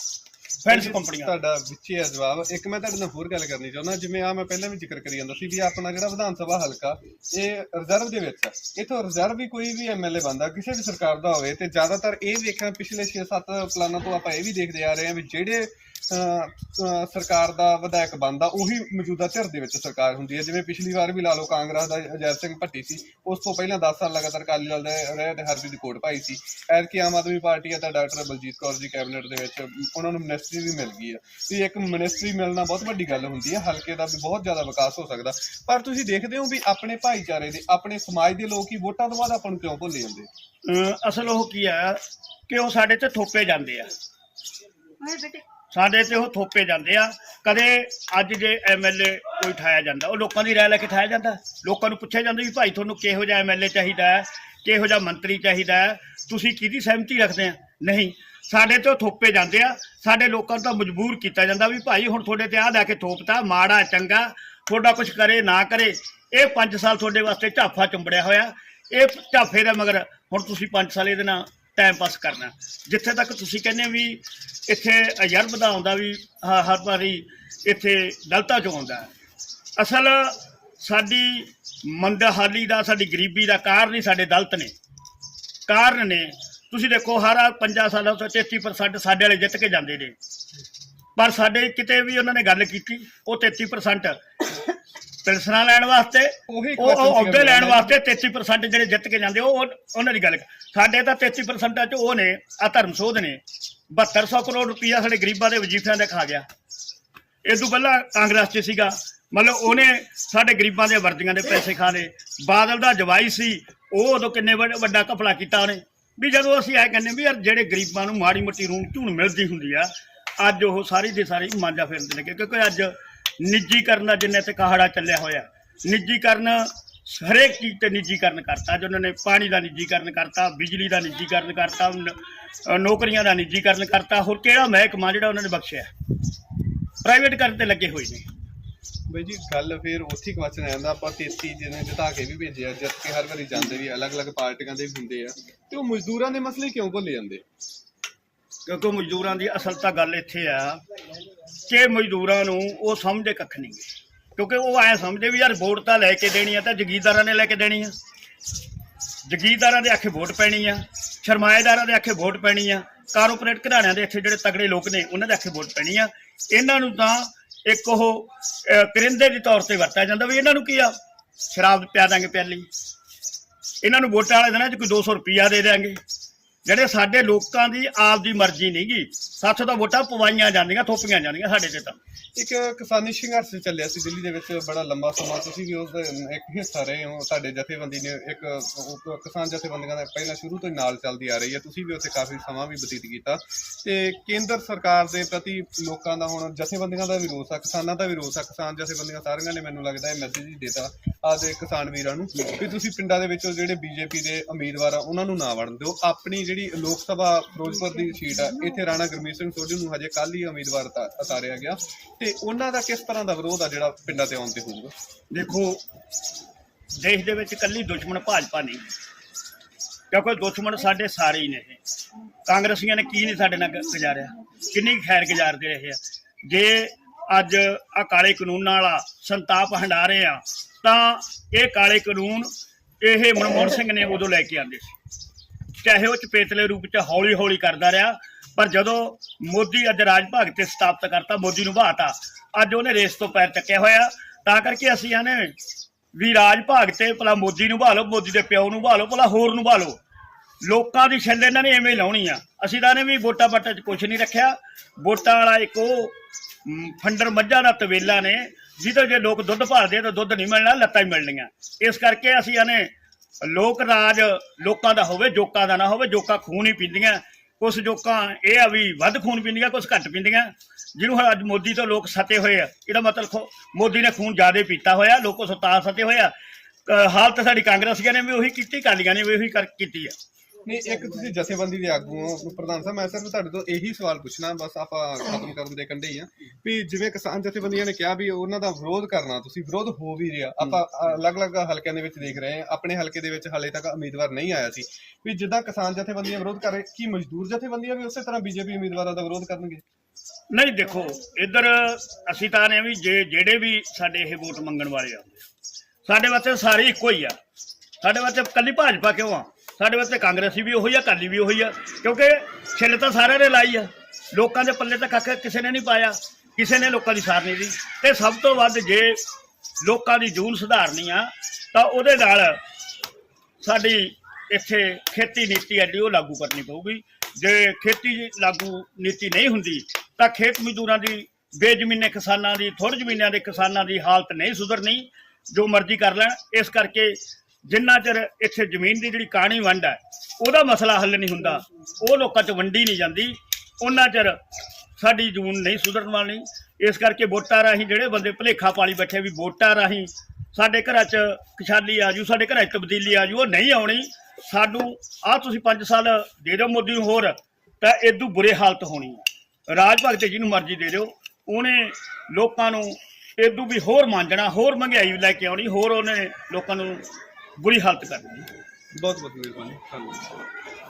ਫਾਈਨੈਂਸ ਕੰਪਨੀਆਂ। ਤੁਹਾਡਾ ਵਿੱਚ ਜਵਾਬ ਇੱਕ ਮੈਂ ਤੁਹਾਡੇ ਨਾਲ ਹੋਰ ਗੱਲ ਕਰਨੀ ਚਾਹੁੰਦਾ ਜਿਵੇਂ ਆ ਮੈਂ ਪਹਿਲਾਂ ਵੀ ਜ਼ਿਕਰ ਕਰੀ ਜਾਂਦਾ ਸੀ ਵੀ ਆਪਣਾ ਜਿਹੜਾ ਵਿਧਾਨ ਸਭਾ ਹਲਕਾ ਇਹ ਰਿਜ਼ਰਵ ਦੇ ਵਿੱਚ ਹੈ ਇਥੋਂ ਰਿਜ਼ਰਵ ਵੀ ਕੋਈ ਵੀ ਐਮਐਲਏ ਬੰਦਾ ਕਿਸੇ ਵੀ ਸਰਕਾਰ ਦਾ ਹੋਵੇ ਤੇ ਜ਼ਿਆਦਾਤਰ ਇਹ ਵੇਖਿਆ ਪਿਛਲੇ 6-7 ਪਲਾਨਾਂ ਤੋਂ ਆਪਾਂ ਇਹ ਵੀ ਦੇਖਦੇ ਆ ਰਹੇ ਹਾਂ ਵੀ ਜਿਹੜੇ ਸਰਕਾਰ ਦਾ ਵਿਧਾਇਕ ਬੰਦਾ ਉਹੀ ਮੌਜੂਦਾ ਧਿਰ ਦੇ ਵਿੱਚ ਸਰਕਾਰ ਹੁੰਦੀ ਹੈ। ਜਿਵੇਂ ਪਿਛਲੀ ਵਾਰ ਵੀ ਲਾ ਲਓ ਕਾਂਗਰਸ ਦਾ ਅਜੈ ਸਿੰਘ ਭੱਟੀ ਸੀ ਉਸ ਤੋਂ ਪਹਿਲਾਂ 10 ਸਾਲ ਲਗਾਤਾਰ ਅਕਾਲੀ ਦਲ ਦੇ ਰਹੇ ਤੇ ਹਰਪ੍ਰੀਤ ਕੋਟ ਭਾਈ ਸੀ। ਐਤਕੀ ਆਮ ਆਦਮੀ ਪਾਰਟੀ ਹੈ ਤਾਂ ਡਾਕਟਰ ਬਲਜੀਤ ਕੌਰ ਜੀ ਕੈਬਨਿਟ ਦੇ ਵਿੱਚ ਉਹਨਾਂ ਨੂੰ ਮਿਨਿਸਟਰੀ ਵੀ ਮਿਲ ਗਈ ਹੈ। ਵੀ ਇੱਕ ਮਿਨਿਸਟਰੀ ਮਿਲਣਾ ਬਹੁਤ ਵੱਡੀ ਗੱਲ ਹੁੰਦੀ ਹੈ ਹਲਕੇ ਦਾ ਵੀ ਬਹੁਤ ਜ਼ਿਆਦਾ ਵਿਕਾਸ ਹੋ ਸਕਦਾ। ਪਰ ਤੁਸੀਂ ਦੇਖਦੇ ਹੋ ਵੀ ਆਪਣੇ ਭਾਈਚਾਰੇ ਦੇ ਆਪਣੇ ਸਮਾਜ ਦੇ ਲੋਕ ਹੀ ਵੋਟਾਂ ਤੋਂ ਬਾਅਦ ਆਪਾਂ ਨੂੰ ਕਿਉਂ ਭੁੱਲੇ ਜਾਂਦੇ? ਅਸਲ ਉਹ ਕੀ ਆ ਕਿ ਉਹ ਸਾਡੇ ਤੇ ਥੋਪੇ ਜਾਂਦੇ ਆ। ਸਾਡੇ ਤੇ ਉਹ ਥੋਪੇ ਜਾਂਦੇ ਆ। ਕਦੇ ਅੱਜ ਜੇ ਐਮਐਲਏ ਕੋਈ ਠਾਇਆ ਜਾਂਦਾ, ਉਹ ਲੋਕਾਂ ਦੀ ਰਾਏ ਲੈ ਕੇ ਠਾਇਆ ਜਾਂਦਾ। ਲੋਕਾਂ ਨੂੰ ਪੁੱਛਿਆ ਜਾਂਦਾ ਵੀ ਭਾਈ ਤੁਹਾਨੂੰ ਕਿਹੋ ਜਿਹਾ ਐਮਐਲਏ ਚਾਹੀਦਾ ਹੈ, ਕਿਹੋ ਜਿਹਾ ਮੰਤਰੀ ਚਾਹੀਦਾ ਹੈ, ਤੁਸੀਂ ਕਿਹਦੀ ਸਹਿਮਤੀ ਰੱਖਦੇ ਆ? ਨਹੀਂ, ਸਾਡੇ ਤੇ ਉਹ ਥੋਪੇ ਜਾਂਦੇ ਆ। ਸਾਡੇ ਲੋਕਾਂ ਨੂੰ ਤਾਂ ਮਜਬੂਰ ਕੀਤਾ ਜਾਂਦਾ ਵੀ ਭਾਈ ਹੁਣ ਤੁਹਾਡੇ ਤੇ ਆਹ ਲੈ ਕੇ ਥੋਪਤਾ, ਮਾੜਾ, ਚੰਗਾ, ਤੁਹਾਡਾ ਕੁਝ ਕਰੇ, ਨਾ ਕਰੇ, ਇਹ 5 ਸਾਲ ਤੁਹਾਡੇ ਵਾਸਤੇ ਝਾਫਾ ਚੁੰਬੜਿਆ ਹੋਇਆ। ਇਹ ਝਾਫੇ ਦਾ ਮਗਰ ਹੁਣ ਤੁਸੀਂ 5 ਸਾਲ ਇਹਦੇ ਨਾਲ ਟਾਈਮ ਪਾਸ ਕਰਨਾ। ਜਿੱਥੇ ਤੱਕ ਤੁਸੀਂ ਕਹਿੰਦੇ ਵੀ ਇੱਥੇ ਅਜਰਬ ਦਾ ਆਉਂਦਾ ਵੀ ਹਰ ਵਾਰੀ ਇੱਥੇ ਦਲਤਾ ਚੋਂ ਆਉਂਦਾ ਅਸਲ ਸਾਡੀ ਮੰਦਹਾਲੀ ਦਾ, ਸਾਡੀ ਗਰੀਬੀ ਦਾ ਕਾਰਨ ਹੀ ਸਾਡੇ ਦਲਤ ਨੇ। ਕਾਰਨ ਨੇ, ਤੁਸੀਂ ਦੇਖੋ ਹਰ 5 ਸਾਲਾਂ ਤੋਂ 33% ਸਾਡੇ ਵਾਲੇ ਜਿੱਤ ਕੇ ਜਾਂਦੇ ਨੇ। ਪਰ ਸਾਡੇ ਕਿਤੇ ਵੀ ਉਹਨਾਂ ਨੇ ਗੱਲ ਕੀਤੀ, ਉਹ 33% ਪੈਨਸ਼ਨਾਂ ਲੈਣ ਵਾਸਤੇ ਉਹੀ ਉਹ ਉਹ question ਅਹੁਦੇ ਲੈਣ। ਵਾਸਤੇ 33% ਜਿਹੜੇ ਜਿੱਤ ਕੇ ਜਾਂਦੇ ਉਹ ਉਹ- ਉਹਨਾਂ ਦੀ ਗੱਲ ਸਾਡੇ ਤਾਂ 33% ਚ ਉਹ ਨੇ ਆ ਧਰਮ ਸੋਧ ਨੇ। 7200 ਕਰੋੜ ਰੁਪਈਆ ਸਾਡੇ ਗਰੀਬਾਂ ਦੇ ਵਜੀਫਿਆਂ ਦਾ ਖਾ ਗਿਆ। ਇਹ ਤੋਂ ਪਹਿਲਾਂ ਕਾਂਗਰਸ 'ਚ ਸੀਗਾ। ਮਤਲਬ ਉਹਨੇ ਸਾਡੇ ਗਰੀਬਾਂ ਦੇ ਵਰਦੀਆਂ ਦੇ ਪੈਸੇ ਖਾ ਲਏ। ਬਾਦਲ ਦਾ ਜਵਾਈ ਸੀ ਉਹ ਉਦੋਂ ਕਿੰਨੇ ਵੱਡ- ਵੱਡਾ ਘਪਲਾ ਕੀਤਾ ਉਹਨੇ। ਵੀ ਜਦੋਂ ਅਸੀਂ ਇਹ ਕਹਿੰਦੇ ਵੀ ਯਾਰ ਜਿਹੜੇ ਗਰੀਬਾਂ ਨੂੰ ਮਾੜੀ ਮੋਟੀ ਰੂਣ ਝੂਣ ਮਿਲਦੀ ਹੁੰਦੀ ਆ ਅੱਜ ਉਹ ਸਾਰੀ ਦੇ ਸਾਰੀ ਮਾਂਜਾ ਫੇਰਦੇ ਨੇ ਕਿਉਂਕਿ ਅੱਜ ਨਿੱਜੀਕਰਨ ਦਾ ਜਿੰਨੇ ਤੇ ਕਹਾੜਾ ਚੱਲਿਆ ਹੋਇਆ। ਨਿੱਜੀਕਰਨ ਹਰੇਕ ਚੀਜ਼ ਤੇ ਨਿੱਜੀਕਰਨ ਕਰਤਾ ਅੱਜ ਉਹਨਾਂ ਨੇ ਪਾਣੀ ਦਾ ਨਿੱਜੀਕਰਨ ਕਰਤਾ ਬਿਜਲੀ ਦਾ ਨਿੱਜੀਕਰਨ ਕਰਤਾ ਨੌਕਰੀਆਂ ਦਾ ਨਿੱਜੀਕਰਨ ਕਰਤਾ ਹੋਰ ਕਿਹੜਾ ਮਹਿਕਮਾ ਜਿਹੜਾ ਉਹਨਾਂ ਨੇ ਬਖਸ਼ਿਆ? ਪ੍ਰਾਈਵੇਟ ਕਰਨ ਤੇ ਲੱਗੇ ਹੋਏ ਨੇ। ਬਈ ਜੀ ਗੱਲ ਫਿਰ ਉੱਥੇ ਕੁਐਸਚਨ ਆ ਜਾਂਦਾ ਆਪਾਂ 33 ਜਿਹਨੇ ਜਿਤਾ ਕੇ ਵੀ ਭੇਜਿਆ ਜਿੱਤ ਕੇ ਹਰ ਵਾਰੀ ਜਾਂਦੇ ਵੀ ਅਲੱਗ-ਅਲੱਗ ਪਾਰਟੀਆਂ ਦੇ ਹੁੰਦੇ ਆ। ਤੇ ਉਹ ਮਜ਼ਦੂਰਾਂ ਦੇ ਮਸਲੇ ਕਿਉਂ ਭੁੱਲੇ ਜਾਂਦੇ? ਕਿਉਂਕਿ ਮਜ਼ਦੂਰਾਂ ਦੀ ਅਸਲ ਤਾਂ ਗੱਲ ਇੱਥੇ ਆ ਕਿ ਮਜ਼ਦੂਰਾਂ ਨੂੰ ਉਹ ਸਮਝਦੇ ਕੱਖ ਨਹੀਂ ਕਿਉਂਕਿ ਉਹ ਐ ਸਮਝਦੇ ਵੀ ਯਾਰ ਵੋਟ ਤਾਂ ਲੈ ਕੇ ਦੇਣੀ ਆ, ਤਾਂ ਜਗੀਰਦਾਰਾਂ ਨੇ ਲੈ ਕੇ ਦੇਣੀ ਆ। ਜਗੀਰਦਾਰਾਂ ਦੇ ਆਖੇ ਵੋਟ ਪੈਣੀ ਆ, ਸਰਮਾਏਦਾਰਾਂ ਦੇ ਆਖੇ ਵੋਟ ਪੈਣੀ ਆ, ਕਾਰਪੋਰੇਟ ਘਰਾਣਿਆਂ ਦੇ ਇੱਥੇ ਜਿਹੜੇ ਤਗੜੇ ਲੋਕ ਨੇ, ਉਹਨਾਂ ਦੇ ਆਖੇ ਵੋਟ ਪੈਣੀ ਆ। ਇਹਨਾਂ ਨੂੰ ਤਾਂ ਇੱਕ ਉਹ ਕਰਿੰਦੇ ਦੇ ਤੌਰ ਤੇ ਵਰਤਿਆ ਜਾਂਦਾ ਵੀ ਇਹਨਾਂ ਨੂੰ ਕੀ ਆ? ਸ਼ਰਾਬ ਪਿਆ ਦਾਂਗੇ ਪਿਆਲੀ। ਇਹਨਾਂ ਨੂੰ ਵੋਟਾਂ ਵਾਲੇ ਦਿਨਾਂ 'ਚ ਕੋਈ 200 ਰੁਪਿਆ ਦੇ ਦੇਾਂਗੇ ਜਿਹੜੇ ਸਾਡੇ ਲੋਕਾਂ ਦੀ, ਆਪ ਦੀ ਮਰਜ਼ੀ ਨਹੀਂਗੀ ਸਾਥੋਂ ਤਾਂ ਵੋਟਾਂ ਪਵਾਈਆਂ ਜਾਂਦੀਆਂ, ਥੋਪੀਆਂ ਜਾਂਦੀਆਂ ਸਾਡੇ ਤੇ ਤਾਂ। ਇੱਕ ਕਿਸਾਨੀ ਸੰਘਰਸ਼ ਚੱਲਿਆ ਸੀ ਦਿੱਲੀ ਦੇ ਵਿੱਚ, ਬੜਾ ਲੰਬਾ ਸਮਾਂ। ਤੁਸੀਂ ਵੀ ਉਸ ਦਾ ਇੱਕ ਹਿੱਸਾ ਰਹੇ ਹੋ, ਤੁਹਾਡੇ ਜਥੇਬੰਦੀ ਨੇ ਇੱਕ, ਉਹ ਕਿਸਾਨ ਜਥੇਬੰਦੀਆਂ ਦਾ ਪਹਿਲਾਂ ਸ਼ੁਰੂ ਤੋਂ ਹੀ ਨਾਲ ਚੱਲਦੀ ਆ ਰਹੀ ਹੈ। ਤੁਸੀਂ ਵੀ ਉੱਥੇ ਕਾਫੀ ਸਮਾਂ ਵੀ ਬਤੀਤ ਕੀਤਾ। ਤੇ ਕੇਂਦਰ ਸਰਕਾਰ ਦੇ ਪ੍ਰਤੀ ਲੋਕਾਂ ਦਾ ਹੁਣ ਜਥੇਬੰਦੀਆਂ ਦਾ ਵੀ ਰੋਸ ਆ, ਕਿਸਾਨਾਂ ਦਾ ਵੀ ਰੋਸ ਆ। ਕਿਸਾਨ ਜਥੇਬੰਦੀਆਂ ਸਾਰੀਆਂ ਨੇ ਮੈਨੂੰ ਲੱਗਦਾ ਇਹ ਮੈਸੇਜ ਹੀ ਦਿੱਤਾ ਆਦੇ ਕਿਸਾਨ ਵੀਰਾਂ ਨੂੰ ਵੀ ਤੁਸੀਂ ਪਿੰਡਾਂ ਦੇ ਵਿੱਚੋਂ ਜਿਹੜੇ ਬੀਜੇਪੀ ਦੇ ਉਮੀਦਵਾਰ ਆ, ਉਹਨਾਂ ਨੂੰ ਨਾ ਵੜਨ ਦਿਓ। ਆਪਣੀ ਜਿਹੜੀ ਲੋਕ ਸਭਾ ਫਿਰੋਜ਼ਪੁਰ ਦੀ ਸੀਟ ਆ, ਇੱਥੇ ਰਾਣਾ ਗੁਰਮੀਤ ਸਿੰਘ ਸੋਢੀ ਨੂੰ ਹਜੇ ਕੱਲ ਹੀ ਉਮੀਦਵਾਰ ਉਤਾ- ਉਤਾਰਿਆ ਗਿਆ। ਤੇ ਉਹਨਾਂ ਦਾ ਕਿਸ ਤਰ੍ਹਾਂ ਦਾ ਵਿਰੋਧ ਆ ਜਿਹੜਾ ਪਿੰਡਾਂ ਤੇ ਆਉਣ ਤੇ ਹੋਊਗਾ? ਦੇਖੋ, ਦੇਸ਼ ਦੇ ਵਿੱਚ ਇਕੱਲੀ ਦੁਸ਼ਮਣ ਭਾਜਪਾ ਨਹੀਂ। ਕਿਉਂਕਿ ਦੁਸ਼ਮਣ ਸਾਡੇ ਸਾਰੇ ਹੀ ਨੇ ਇਹ। ਕਾਂਗਰਸੀਆਂ ਨੇ ਕੀ ਨਹੀਂ ਸਾਡੇ ਨਾਲ ਗ- ਗੁਜ਼ਾਰਿਆ। ਕਿੰਨੀ ਕੁ ਖੈਰ ਗੁਜ਼ਾਰਦੇ ਰਹੇ ਆ। ਜੇ ਅੱਜ ਆ ਕਾਲੇ ਕਾਨੂੰਨਾਂ ਵਾਲਾ ਸੰਤਾਪ ਹੰਡਾ ਰਹੇ ਆ, ਤਾਂ ਇਹ ਕਾਲੇ ਕਾਨੂੰਨ ਇਹ ਮਨਮੋਹਨ ਸਿੰਘ ਨੇ ਉਦੋਂ ਲੈ ਕੇ ਆਂਦੇ ਸੀ। ਚਾਹੇ ਉਹ ਚਪੇਤਲੇ ਰੂਪ ਚ ਹੌਲੀ ਹੌਲੀ ਕਰਦਾ ਰਿਹਾ ਪਰ ਜਦੋਂ ਮੋਦੀ ਅੱਜ ਰਾਜ ਭਾਗ ਤੇ ਸਥਾਪਿਤ ਕਰਤਾ, ਮੋਦੀ ਨੂੰ ਬਹਾਤਾ, ਅੱਜ ਉਹਨੇ ਰੇਸ ਤੋਂ ਪੈਰ ਚੱਕਿਆ ਹੋਇਆ। ਤਾਂ ਕਰਕੇ ਅਸੀਂ ਆਨੇ ਵੀ ਰਾਜ ਭਾਗ ਤੇ ਭਲਾ ਮੋਦੀ ਨੂੰ ਭਾਲੋ ਮੋਦੀ ਦੇ ਪਿਓ ਨੂੰ ਭਾਲੋ ਭਲਾ ਹੋਰ ਨੂੰ ਭਾਲੋ ਲੋਕਾਂ ਦੀ ਛੱਲ ਇਹਨਾਂ ਨੇ ਐਵੇਂ ਲਾਉਣੀ ਆ। ਅਸੀਂ ਤਾਂ ਨੇ ਵੀ ਵੋਟਾਂ ਪਾਟਾਂ 'ਚ ਕੁਝ ਨਹੀਂ ਰੱਖਿਆ। ਵੋਟਾਂ ਵਾਲਾ ਇੱਕ ਉਹ ਫੰਡਰ ਮੱਝਾਂ ਦਾ ਤਵੇਲਾ ਨੇ, ਜਿਹਦੇ ਜੇ ਲੋਕ ਦੁੱਧ ਭਾਲਦੇ ਤਾਂ ਦੁੱਧ ਨਹੀਂ ਮਿਲਣਾ, ਲੱਤਾਂ ਹੀ ਮਿਲਣੀਆਂ। ਇਸ ਕਰਕੇ ਅਸੀਂ ਆਨੇ ਲੋਕ ਰਾਜ ਲੋਕਾਂ ਦਾ ਹੋਵੇ, ਜੋਕਾਂ ਦਾ ਨਾ ਹੋਵੇ, ਜੋਕਾਂ ਖੂਨ ਹੀ ਪੀਂਦੀਆਂ। ਕੁਛ ਜੋਕਾਂ ਇਹ ਆ ਵੀ ਵੱਧ ਖੂਨ ਪੀਂਦੀਆਂ ਕੁਛ ਘੱਟ ਪੀਂਦੀਆਂ। ਜਿਹਨੂੰ ਹੁਣ ਅੱਜ ਮੋਦੀ ਤੋਂ ਲੋਕ ਸਤੇ ਹੋਏ ਆ ਇਹਦਾ ਮਤਲਬ ਖੋ- ਮੋਦੀ ਨੇ ਖੂਨ ਜ਼ਿਆਦਾ ਪੀਤਾ ਹੋਇਆ ਲੋਕੋ ਸਤਾ ਸਤੇ ਹੋਇਆ ਅ, ਹਾਲਤ ਸਾਡੀ ਕਾਂਗਰਸੀਆਂ ਨੇ ਵੀ ਉਹੀ ਕੀਤੀ ਕਾਲੀਆਂ ਨੇ ਵੀ ਉਹੀ ਕਰ ਕੀਤੀ ਆ। ਨਹੀਂ, ਇੱਕ ਤੁਸੀਂ ਜਥੇਬੰਦੀ ਦੇ ਆਗੂ ਹੋ ਪ੍ਰਧਾਨ ਸਾਹਿਬ, ਮੈਂ ਸਿਰਫ ਤੁਹਾਡੇ ਤੋਂ ਇਹੀ ਸਵਾਲ ਪੁੱਛਣਾ, ਬਸ ਆਪਾਂ ਖਤਮ ਕਰਨ ਦੇ ਕੰਢੇ ਹੀ ਆ ਵੀ ਜਿਵੇਂ ਕਿਸਾਨ ਜਥੇਬੰਦੀਆਂ ਨੇ ਕਿਹਾ ਵੀ ਉਹਨਾਂ ਦਾ ਵਿਰੋਧ ਕਰਨਾ, ਤੁਸੀਂ ਵਿਰੋਧ ਹੋ ਵੀ ਰਿਹਾ, ਆਪਾਂ ਅਲੱਗ-ਅਲੱਗ ਹਲਕਿਆਂ ਦੇ ਵਿੱਚ ਦੇਖ ਰਹੇ ਹਾਂ, ਆਪਣੇ ਹਲਕੇ ਦੇ ਵਿੱਚ ਹਾਲੇ ਤੱਕ ਉਮੀਦਵਾਰ ਨਹੀਂ ਆਇਆ ਸੀ, ਵੀ ਜਿੱਦਾਂ ਕਿਸਾਨ ਜਥੇਬੰਦੀਆਂ ਵਿਰੋਧ ਕਰ ਰਹੇ, ਕੀ ਮਜ਼ਦੂਰ ਜਥੇਬੰਦੀਆਂ ਵੀ ਉਸੇ ਤਰ੍ਹਾਂ ਬੀਜੇਪੀ ਉਮੀਦਵਾਰਾਂ ਦਾ ਵਿਰੋਧ ਕਰਨਗੇ? ਨਹੀਂ, ਦੇਖੋ, ਇੱਧਰ ਅਸੀਂ ਤਾਂ ਨੇ ਵੀ ਜੇ, ਜਿਹੜੇ ਵੀ ਸਾਡੇ ਇਹ ਵੋਟ ਮੰਗਣ ਵਾਲੇ ਆ, ਸਾਡੇ ਵਾਸਤੇ ਸਾਰੇ ਇੱਕੋ ਹੀ ਆ, ਸਾਡੇ ਵਾਸਤੇ ਕੱਲੀ ਭਾਜਪਾ ਕਿਉਂ ਆ? ਸਾਡੇ ਵਾਸਤੇ ਕਾਂਗਰਸੀ ਵੀ ਉਹੀ ਆ, ਅਕਾਲੀ ਵੀ ਉਹੀ ਆ, ਕਿਉਂਕਿ ਛਿੱਲ ਤਾਂ ਸਾਰਿਆਂ ਨੇ ਲਾਈ ਆ। ਲੋਕਾਂ ਦੇ ਪੱਲੇ ਤਾਂ ਕੱਖ ਕਿਸੇ ਨੇ ਨਹੀਂ ਪਾਇਆ, ਕਿਸੇ ਨੇ ਲੋਕਾਂ ਦੀ ਸਾਰ ਨਹੀਂ ਦੀ ਤੇ ਸਭ ਤੋਂ ਵੱਧ ਜੇ ਲੋਕਾਂ ਦੀ ਜੂਨ ਸੁਧਾਰਨੀ ਆ, ਤਾਂ ਉਹਦੇ ਨਾਲ ਸਾਡੀ ਇੱਥੇ ਖੇਤੀ ਨੀਤੀ ਐਡੀ ਉਹ ਲਾਗੂ ਕਰਨੀ ਪਊਗੀ। ਜੇ ਖੇਤੀ ਲਾਗੂ ਨੀਤੀ ਨਹੀਂ ਹੁੰਦੀ, ਤਾਂ ਖੇਤ ਮਜ਼ਦੂਰਾਂ ਦੀ, ਬੇਜ਼ਮੀਨੇ ਕਿਸਾਨਾਂ ਦੀ, ਥੋੜ੍ਹੇ ਜ਼ਮੀਨਾਂ ਦੇ ਕਿਸਾਨਾਂ ਦੀ ਹਾਲਤ ਨਹੀਂ ਸੁਧਰਨੀ, ਜੋ ਮਰਜ਼ੀ ਕਰ ਲੈਣ। ਇਸ ਕਰਕੇ ਜਿੰਨਾ ਚਿਰ ਇੱਥੇ ਜ਼ਮੀਨ ਦੀ ਜਿਹੜੀ ਕਾਣੀ ਵੰਡ ਹੈ, ਉਹਦਾ ਮਸਲਾ ਹੱਲ ਨਹੀਂ ਹੁੰਦਾ, ਉਹ ਲੋਕਾਂ 'ਚ ਵੰਡੀ ਨਹੀਂ ਜਾਂਦੀ, ਉਹਨਾਂ ਚਿਰ ਸਾਡੀ ਜੂਨ ਨਹੀਂ ਸੁਧਰਨ ਵਾਲੀ। ਇਸ ਕਰਕੇ ਵੋਟਾਂ ਰਾਹੀਂ ਜਿਹੜੇ ਬੰਦੇ ਭਲੇਖਾ ਪਾਲੀ ਬੈਠੇ ਵੀ ਵੋਟਾਂ ਰਾਹੀਂ ਸਾਡੇ ਘਰਾਂ 'ਚ ਖੁਸ਼ਹਾਲੀ ਆ ਜੂ, ਸਾਡੇ ਘਰਾਂ 'ਚ ਤਬਦੀਲੀ ਆ ਜੂ, ਉਹ ਨਹੀਂ ਆਉਣੀ। ਸਾਨੂੰ ਆ ਤੁਸੀਂ 5 ਸਾਲ ਦੇ ਦਿਓ ਮੋਦੀ ਨੂੰ ਹੋਰ, ਤਾਂ ਇਦੋਂ ਬੁਰੇ ਹਾਲਤ ਹੋਣੀ ਆ। ਰਾਜ ਭਗਤ ਜਿਹਨੂੰ ਮਰਜ਼ੀ ਦੇ ਦਿਓ। ਉਹਨੇ ਲੋਕਾਂ ਨੂੰ ਇਦੋਂ ਵੀ ਹੋਰ ਮਾਂਜਣਾ, ਹੋਰ ਮਹਿੰਗਾਈ ਲੈ ਕੇ ਆਉਣੀ, ਹੋਰ ਉਹਨੇ ਲੋਕਾਂ ਨੂੰ ਬੁਰੀ ਹਾਲਤ ਕਰ ਕਰਨੀ ਬਹੁਤ ਬਹੁਤ ਮਿਹਰਬਾਨੀ ਧੰਨਵਾਦ।